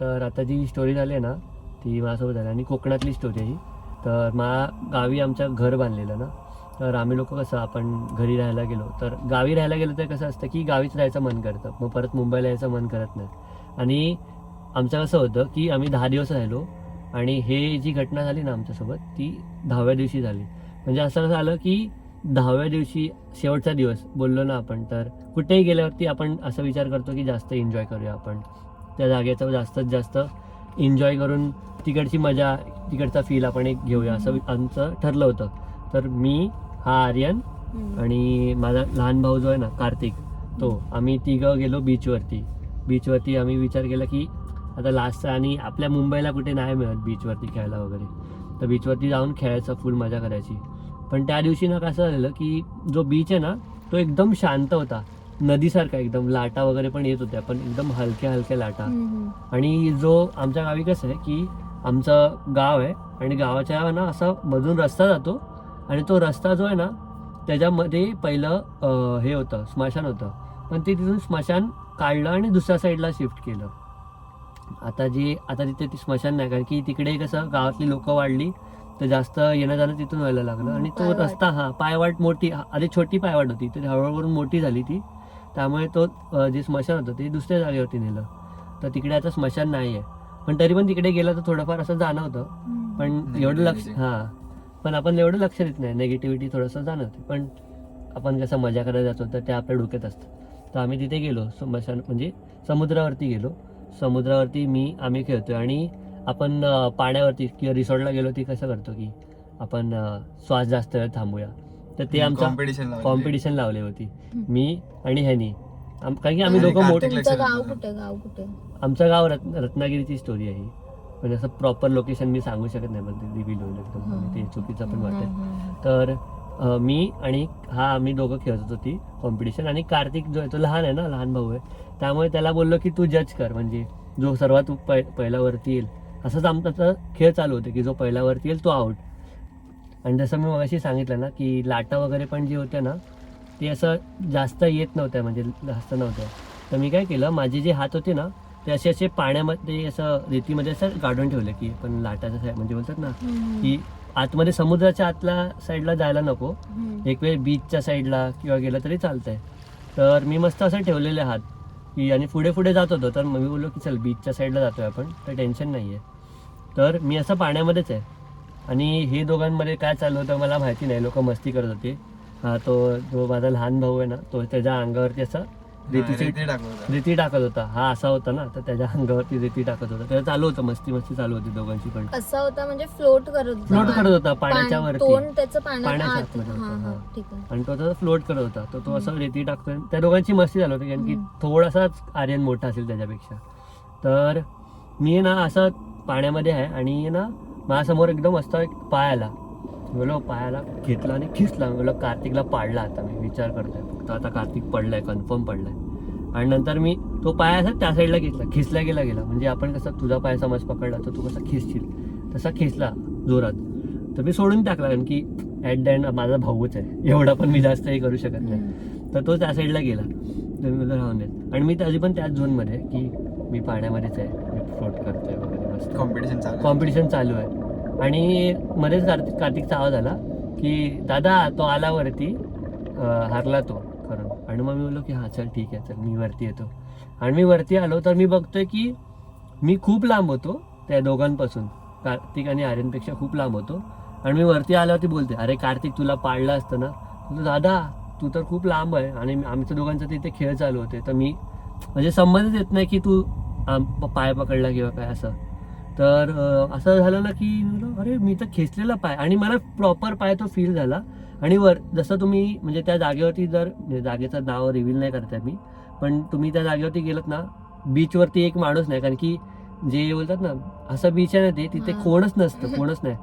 तर आता जी स्टोरी झाली आहे ना ती माझ्यासोबत झाली. आणि कोकणातली स्टोरी आहे ही. तर मा गावी आमच्या घर बांधलेलं ना. तर आम्ही लोक कसं आपण घरी राहायला गेलो. तर गावी राहायला गेलो तर कसं असतं की गावीच राहायचं मन करतं. मग परत मुंबईला यायचं मन करत नाही. आणि आमचं कसं होतं की आम्ही दहा दिवस राहिलो. आणि हे जी घटना झाली ना आमच्यासोबत ती दहाव्या दिवशी झाली. म्हणजे असं झालं की दहाव्या दिवशी शेवटचा दिवस बोललो ना आपण तर कुठेही गेल्यावरती आपण असा विचार करतो की जास्त एन्जॉय करूया आपण. त्या जागेचा जास्तीत जास्त एन्जॉय करून तिकडची मजा तिकडचा फील आपण एक घेऊया. असं आमचं ठरलं होतं. तर मी हा आर्यन आणि माझा लहान भाऊ जो आहे ना कार्तिक तो. आम्ही तिघं गेलो बीचवरती बीचवरती आम्ही विचार केला की आता लास्ट आणि आपल्या मुंबईला कुठे नाही मिळत बीचवरती खेळायला वगैरे. तर बीचवरती जाऊन खेळायचं फुल मजा करायची. पण त्या दिवशी ना कसं झालेलं की जो बीच आहे ना तो एकदम शांत होता. नदीसारखा एकदम लाटा वगैरे पण येत होत्या पण एकदम हलक्या हलक्या लाटा. आणि जो आमच्या गावी कसं आहे की आमचं गाव आहे आणि गावाच्या ना असा मधून रस्ता जातो आणि तो रस्ता जो आहे ना त्याच्यामध्ये पहिलं हे होतं स्मशान होतं. पण ते तिथून स्मशान काढलं आणि दुसऱ्या साईडला शिफ्ट केलं. आता जी आता तिथे ती स्मशान नाही कारण की तिकडे कसं गावातली लोक वाढली तर जास्त येणं जाणं तिथून व्हायला लागलं. आणि तो. रस्ता हा पायवाट मोठी आधी छोटी पायवाट होती तर हळूहळू मोठी झाली ती. त्यामुळे तो जे स्मशान होतं ते दुसऱ्या जागेवरती नेलं. तर तिकडे आता स्मशान नाही आहे पण तरी पण तिकडे गेलं तर थोडंफार असं जाणं होतं पण एवढं लक्ष. हा. पण आपण एवढं लक्ष देत नाही. नेगेटिव्हिटी थोडंसं जाणवते. पण आपण कसं मजा करायला जातो तर ते आपल्या डोक्यात असतं. तर आम्ही तिथे गेलो स्मशान म्हणजे समुद्रावरती गेलो. समुद्रावरती मी आम्ही खेळतोय. आणि आपण पाण्यावरती किंवा रिसॉर्टला गेलो ती कसं करतो की आपण श्वास जास्त वेळ थांबूया. तर ते आमचा कॉम्पिटिशन कॉम्पिटिशन लावली. होती. मी आणि ह्यानी. आम- कारण की आम्ही आणि दोघं मोठ कार्तिक तुमचं लक्षात गाव येतं. कुठे? गाव कुठे? आमचं गाव रत्न रत्नागिरीची स्टोरी आहे ही. म्हणजे असं प्रॉपर लोकेशन मी सांगू शकत नाही पण ते रिव्हील होईल एकदम आणि ते चुकीचं पण वाटेल. तर अं, मी आणि हा आम्ही दोघं खेळत होतो ती कॉम्पिटिशन आणि कार्तिक जो आहे तो लहान आहे ना लहान भाऊ आहे. त्यामुळे त्याला बोललो की तू जज कर. म्हणजे जो सर्वात पै पहिला वरती येईल. असंच आमचा खेळ चालू होते की जो पहिला वरती येईल तो आउट आणि जसं मी मगाशी सांगितलं ना की लाटा वगैरे पण जे होत्या ना ते असं जास्त येत नव्हत्या म्हणजे जास्त नव्हत्या. तर मी काय केलं माझे जे हात होते ना ते असे असे पाण्यामध्ये असं रेतीमध्ये असं गाडून ठेवले की पण लाटाचं side म्हणजे बोलतात ना की आतमध्ये समुद्राच्या आतल्या साईडला जायला नको. एक वेळ बीचच्या साईडला किंवा गेलं तरी चालतंय. तर मी मस्त असं ठेवलेले हात की आणि पुढे पुढे जात होतो. तर मी बोललो की चल बीचच्या साईडला जातोय आपण तर टेन्शन नाही आहे तर मी असं पाण्यामध्येच आहे. आणि हे दोघांमध्ये काय चालू होतं मला माहिती नाही. लोक मस्ती करत होते. हा तो जो माझा लहान भाऊ आहे ना तो त्याच्या अंगावरती असं रेतीची रेती टाकत होता. हा असा होता ना. तर त्याच्या अंगावरती रेती टाकत होता. त्याचं चालू होतं. मस्ती मस्ती चालू होती दोघांची पण. कसा होता म्हणजे फ्लोट करत होता. फ्लोट करत होता पाण्याच्या पाण- वरती तोंड त्याचं पाण्याच्या आत आतमध्ये हा होतं, हा हा. ठीक आहे. आणि तो तसा फ्लोट करत होता. तर तो असं रेती टाकतोय. त्या दोघांची मस्ती झाली होती. कारण की हम्म. थोडासाच आर्यन मोठा असेल त्याच्यापेक्षा. तर मी ना असं पाण्यामध्ये आहे आणि ना माझ्यासमोर एकदम असं एक पाय आला बोलो पायाला घेतला आणि खिचला बोलो कार्तिकला पाडला आता मी विचार करतोय. फक्त आता कार्तिक पडलाय कन्फर्म पडलाय. आणि नंतर मी तो पाय असा त्या साईडला घेतला. खिचला गेला गेला. म्हणजे आपण कसं तुझा पाय समज पकडला तर तू कसा खिचशील तसा खिचला जोरात. तर मी सोडून टाकला कारण की ॲट द एंड माझा भाऊच आहे. एवढा पण मी जास्त हे करू शकत नाही. तर तो त्या साईडला गेला. तर मी राहून देत आणि मी त्याची पण त्याच झोनमध्ये आहे की मी पाण्यामध्येच आहे. मी फ्लोट करतोय. मस्त कॉम्पिटिशन चालू कॉम्पिटिशन चालू आहे. आणि मध्येच कार्तिक कार्तिकचा आवाज आला की दादा तो आला वरती. हारला तो. खरं. आणि मग मी बोललो की हां चल ठीक आहे चल मी वरती येतो. आणि मी वरती आलो तर मी बघतोय की मी खूप लांब होतो त्या दोघांपासून. कार्तिक आणि आर्यनपेक्षा खूप लांब होतो. आणि मी वरती आल्यावरती बोलते अरे कार्तिक तुला पाळलं असतं ना? बोलतो, दादा तू तर खूप लांब आहे आणि आमच्या दोघांचा तिथे खेळ चालू होते तर मी म्हणजे संबंधच येत नाही की तू आम- पाय पकडला किंवा काय असं. तर असं झालं ना की अरे मी तर खेचलेला पाय आणि मला प्रॉपर पाय तो फील झाला. आणि वर जसं तुम्ही म्हणजे त्या जागेवरती जर म्हणजे जागेचं नाव रिव्हील नाही करताय मी पण तुम्ही त्या जागेवरती गेलात ना बीचवरती एक माणूस नाही कारण की जे बोलतात ना असं बीच आहे ना ते तिथे. कोणच नसतं कोणच नाही.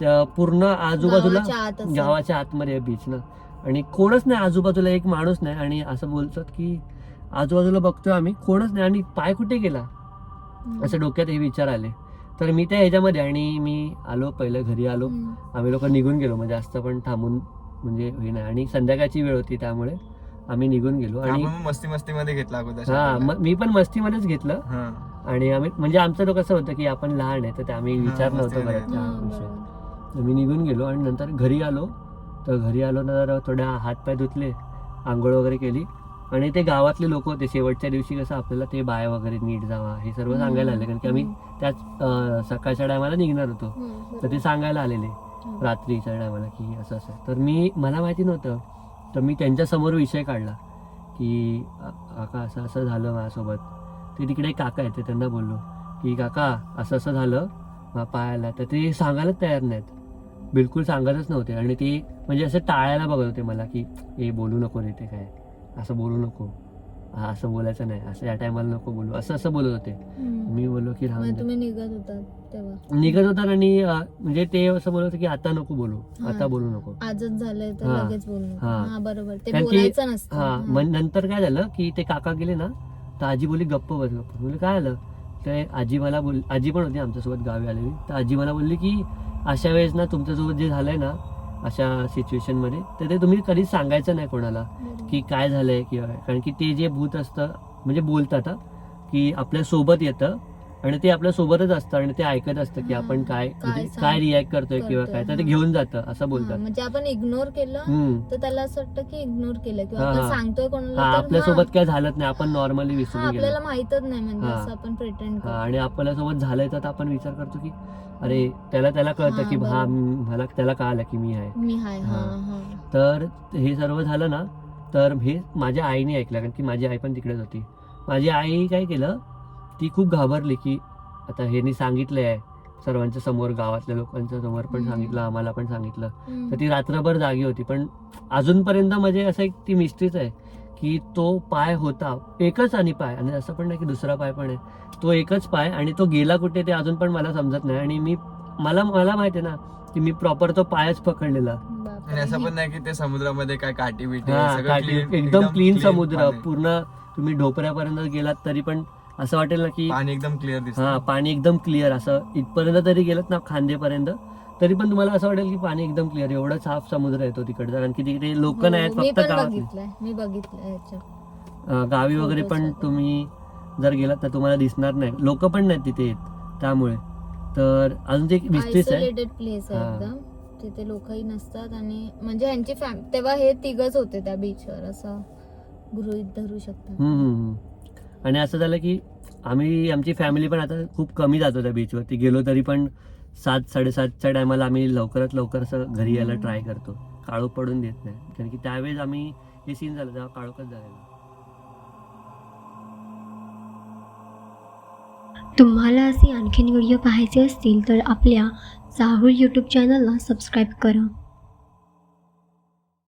त्या पूर्ण आजूबाजूला गावाच्या आतमध्ये आहे बीच ना. आणि कोणच नाही आजूबाजूला एक माणूस नाही आणि असं बोलतात की आजूबाजूला बघतोय आम्ही कोणच नाही आणि पाय कुठे गेला. असं डोक्यात हे विचार आले. तर मी त्या ह्याच्यामध्ये आणि मी आलो पहिलं घरी आलो. आम्ही लोक निघून गेलो म्हणजे जास्त पण थांबून म्हणजे हे नाही आणि संध्याकाळची वेळ होती त्यामुळे आम्ही निघून गेलो आणि मस्ती मस्ती मध्ये घेतला अगोदर हा. म- मी पण मस्तीमध्येच घेतलं हा. आणि आम्ही म्हणजे आमचं तो कसं होतं की आपण लहान आहे तर ते आम्ही विचार मस्त नव्हतो. करत त्या विषयी बरोबर. तर मी निघून गेलो आणि नंतर घरी आलो तर घरी आलो तर थोड्या हातपाय धुतले आंघोळ वगैरे केली आणि ते गावातले लोक होते. शेवटच्या दिवशी कसं आपल्याला ते बाय वगैरे नीट जावा हे सर्व सांगायला आले. कारण की आम्ही त्याच सकाळच्या टायमाला निघणार होतो. तर ते सांगायला आलेले. रात्रीच्या टायमाला की असं असं. तर मी मला माहिती नव्हतं. तर मी त्यांच्यासमोर विषय काढला की "आ- काका असं असं झालं माझ्यासोबत. ते तिकडे काका आहेत त्यांना बोललो की काका असं असं झालं पायाला. तर ते सांगायलाच तयार नाहीत. बिलकुल सांगतच नव्हते. आणि ते म्हणजे असं टाळायला बघत होते मला की हे बोलू नको रे ते काय? असं बोलू नको. असं बोलायचं नाही. असं या टायमाला नको बोलू. असं असं बोलत होते. मी बोललो की. तुम्ही निघत तेव्हा. निघत होता आणि म्हणजे ते असं बोलत होते की आता नको बोलू. आता बोलू नको. आजच झालंय तर हा. लगेच बोलणं बरोबर. ते कारण की- बोलायचं नसतं. मग नंतर काय झालं की ते काका गेले ना तर आजी बोलली गप्प बस गप्प बोलले काय आलं ते आजी मला बोल आजी पण होती आमच्यासोबत गावी आलेली. तर आजी मला बोलली की अशा वेळेस ना तुमच्यासोबत जे झालंय ना अशा सिच्युएशनमध्ये तर ते तुम्ही कधीच सांगायचं नाही कोणाला. की काय झालंय किंवा. कारण की ते जे भूत असतं म्हणजे बोलतात की आपल्यासोबत येतं आणि ते आपल्या सोबतच असतं आणि ते ऐकत असतं की आपण काय काय म्हणजे रिॲक्ट करतोय किंवा काय. तर ते. घेऊन जातं असं बोलतात. म्हणजे आपण इग्नोर केलं तर त्याला असं वाटतं की इग्नोर केलं किंवा आपण. सांगतोय कोणाला हा तर आपल्यासोबत काय झालंच नाही आपण नॉर्मली विसरून गेलो. आपल्याला माहितच नाही म्हणजे. असं आपण प्रिटेंड हा, करतो आणि आपल्यासोबत झालंय तर आपण विचार करतो की अरे त्याला त्याला कळतं की हा मला त्याला कळालं की मी आहे. मी हाय हा. हा. हा. तर हे सर्व झालं ना तर हे माझ्या आईने ऐकलं कारण की माझी आई पण तिकडेच होती. माझी आई काय केलं ती खूप घाबरली की आता ह्यांनी सांगितलंय आहे सर्वांच्या समोर गावातल्या लोकांच्या समोर पण. सांगितलं आम्हाला पण सांगितलं. तर ती रात्रभर जागी होती पण अजूनपर्यंत म्हणजे असं एक ती मिस्ट्रीच आहे की तो पाय होता एकच आणि पाय आणि असं पण नाही की दुसरा पाय पण आहे तो एकच पाय आणि तो गेला कुठे ते अजून पण मला समजत नाही आणि मी मला मला माहिती आहे ना की मी प्रॉपर तो पायच पकडलेला. आणि असं पण नाही की ते समुद्रामध्ये काय काठी बिटी एकदम क्लीन समुद्र. पूर्ण तुम्ही ढोपऱ्यापर्यंत गेलात तरी पण असं वाटेल ना की पाणी एकदम क्लिअर हा दिसत पाणी एकदम क्लिअर असं इथपर्यंत तरी गेलात ना खांदेपर्यंत तरी पण तुम्हाला असं वाटेल की पाणी एकदम क्लिअर एवढा साफ समुद्र येतो तिकडचा कारण की तिकडे लोक हो, नाही आहेत मी फक्त पण गावातले बघितलंय मी बघितलंय याच्यात. अं, गावी वगैरे पण. तुम्ही जर गेलात तर तुम्हाला दिसणार नाही लोक पण नाहीत तिथे येत त्यामुळे तर अजून ते एक मिस्टेस आहे आयसोलेटेड प्लेस आहे हा. एकदम तिथे लोकही नसतात आणि म्हणजे ह्यांची फॅम तेव्हा हे तिघच होते त्या बीचवर असं गृहित धरू शकतात हम्म, हम्म, हम्म. आणि असं झालं की आम्ही आमची फॅमिली पण आता खूप कमी जातो त्या बीचवरती गेलो तरी पण सात साडेसातच्या टायमाला आम्ही लवकरात लवकर असं घरी यायला. ट्राय करतो. काळोख पडून देत नाही. कारण की त्यावेळेस आम्ही हे सीन झालं तेव्हा काळोखच झालेलं. तुम्हाला असे आणखीन व्हिडिओ पाहायचे असतील तर आपल्या चाहूल यूट्यूब चॅनलला सबस्क्राईब करा.